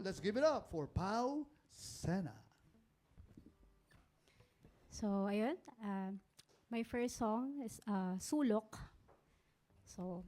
let's give it up for Pau Sena. So, ayun. Uh, my first song is uh, Sulok. So,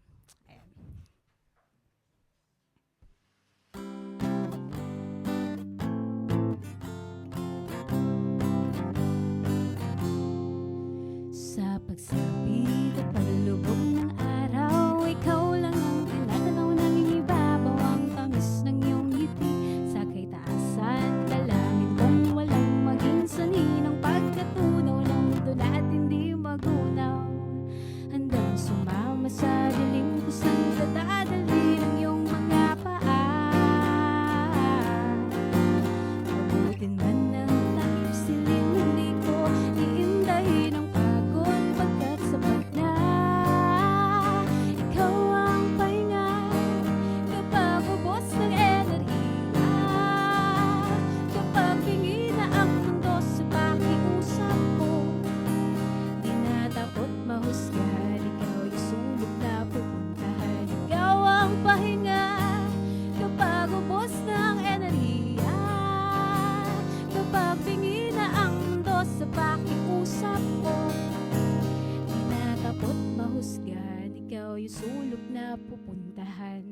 sulok na pupuntahan.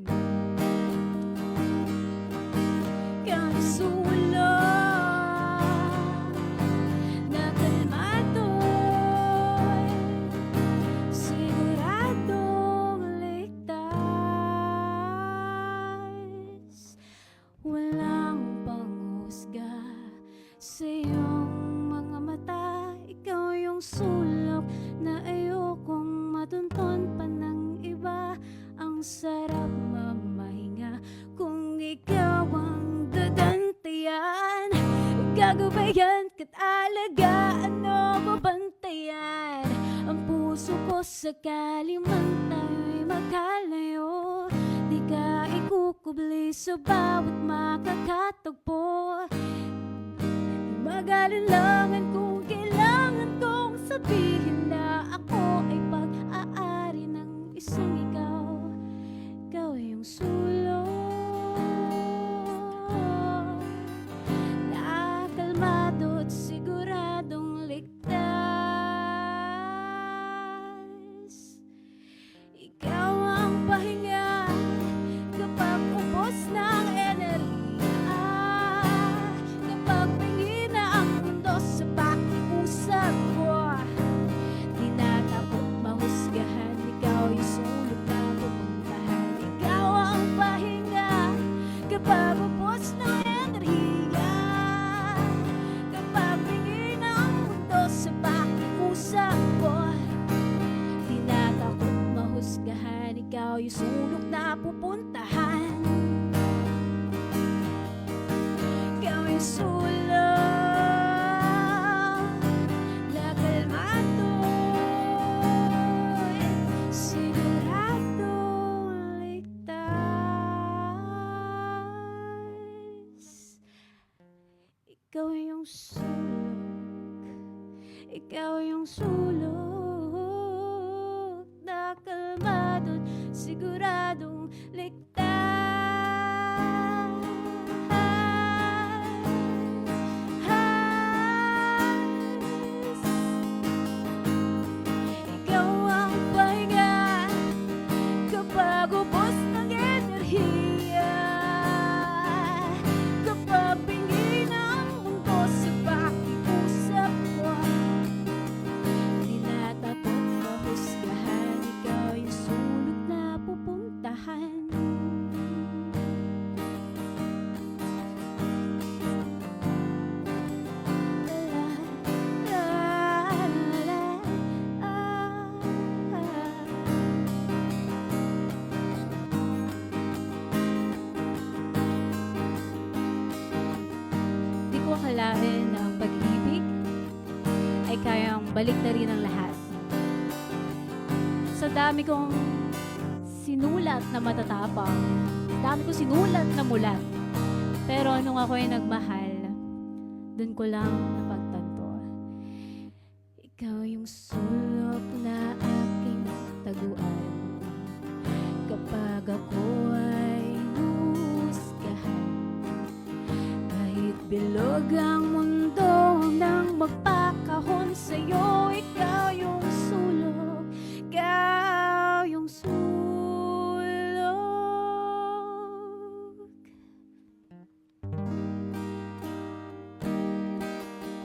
Sulok na kalmado'y Siguradong ligtas. Walang panghusga sa iyong mga mata. Ikaw yung sulok ka't alagaan o babantayan Ang puso ko sakali man tayo'y magkalayo Di ka ikukubli sa bawat makakatagpo. Di Mag-alinlangan kung yung sulok na pupuntahan. Ikaw yung sulok Na kalmado'y Siguradong ligtas Ikaw yung sulok. Ikaw yung sulok siguradong ligtas akalain na ang pag-ibig ay kayang balik na rin ang lahat. Sa dami kong sinulat na matatapang, dami kong sinulat na mulat. Pero nung ako ay nagmahal, dun ko lang napagtanto. Ikaw yung sulok na aking taguan. Huwag ang mundo nang magpakahon sa'yo.